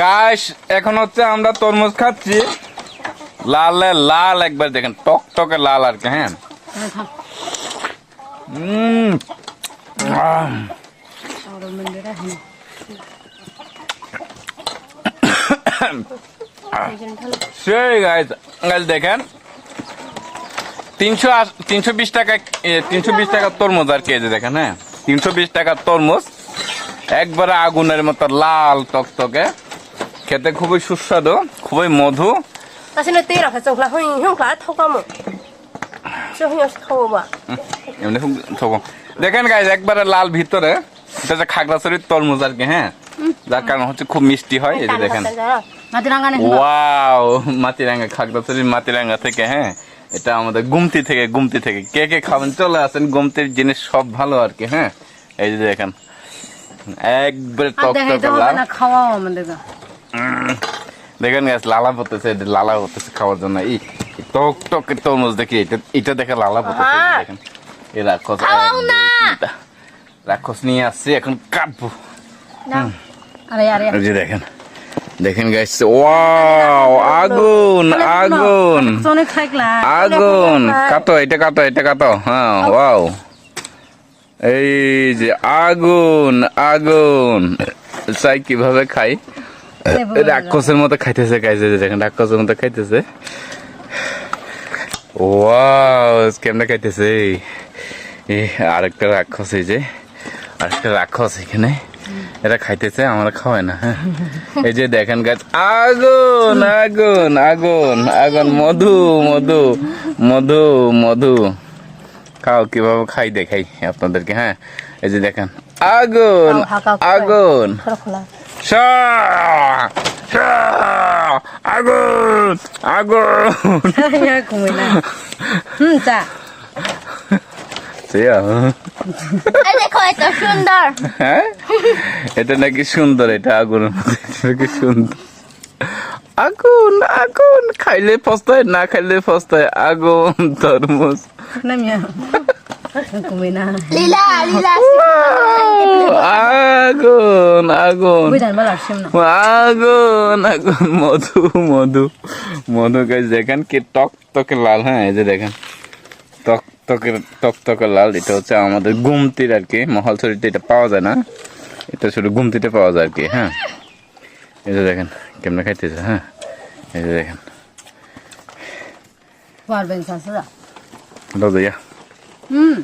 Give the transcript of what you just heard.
Guys এখন হচ্ছে আমরা তরমুজ খাচ্ছি। লাল লাল একবার দেখেন টক টকে লাল আর কি হ্যাঁ? সেই দেখেন। তিনশো তিনশো বিশ টাকা তিনশো বিশ টাকার তরমুজ আর কেজি দেখেন হ্যাঁ? তিনশো বিশ টাকার তরমুজ। একবারে আগুনের মতো লাল টকটকে। খেতে খুবই সুস্বাদু খুবই মধু। দেখেন গাইজ একবারে লাল ভিতরে। খাগড়াছড়ির তরমুজ আর কি হ্যাঁ? যার কারণ হচ্ছে খুব মিষ্টি হয় এই যে দেখেন। ওয়াও মাটিরাঙ্গা খাগড়াছড়ির মাটিরাঙ্গা থেকে হ্যাঁ? এটা আমাদের গুমতি থেকে গুমতি থেকে। কে কে খাবেন চলে আসেন গুমতির জিনিস সব ভালো আর কি হ্যাঁ? এই যে দেখেন। একবারে টক টক দেখেন গাছ লালা পড়তেছে লালা পড়তেছে খাওয়ার জন্য। এই টক টক তরমুজ দেখি এটা এটা দেখে লালা পড়তেছে হ্যাঁ। দেখেন। এই রাক্ষস নিয়ে আসছে এখন কাটবো। যে দেখেন দেখেন গাছ ওয়াও আগুন আগুন। আগুন কাটো এটা কাটো এটা কাটো। হ্যাঁ ওয়াও এই যে আগুন আগুন। চাই কীভাবে খাই? রাক্ষসের মতো খাইতেছে খাইছে দেখেন রাক্ষসের মতো খাইতেছে। ওয়াও কেমনে খাইতেছে। আরেকটা রাক্ষস এই যে আরেকটা রাক্ষস এখানে। এটা খাইতেছে আমরা খাওয়াই না। হ্যাঁ এই যে দেখেন গাছ আগুন আগুন আগুন আগুন মধু মধু মধু মধু। খাও কীভাবে খাই দেখাই আপনাদেরকে হ্যাঁ? এই যে দেখেন আগুন আগুন! আগুন আগুন। হ্যাঁ? এটা নাকি সুন্দর এটা আগুন নাকি সুন্দর। আগুন আগুন। খাইলে ফস্তায় না খাইলে ফস্তায়। আগুন তরমুজ। আগুন আগুন। আগুন আগুন। মধু মধু। মধু গাছ দেখেন কি টক টকে লাল হ্যাঁ এই যে দেখেন। টক টকের টক টকে লাল এটা হচ্ছে আমাদের গুমতির আর কি। মহলছড়িতে এটা পাওয়া যায় না। এটা শুধু গুমতিতে পাওয়া যায় আর কি হ্যাঁ। এই যে দেখেন কেমনে খাইতেছে হ্যাঁ? এই যে দেখেন। পারবেন সাসরা রোজাইয়া হুম।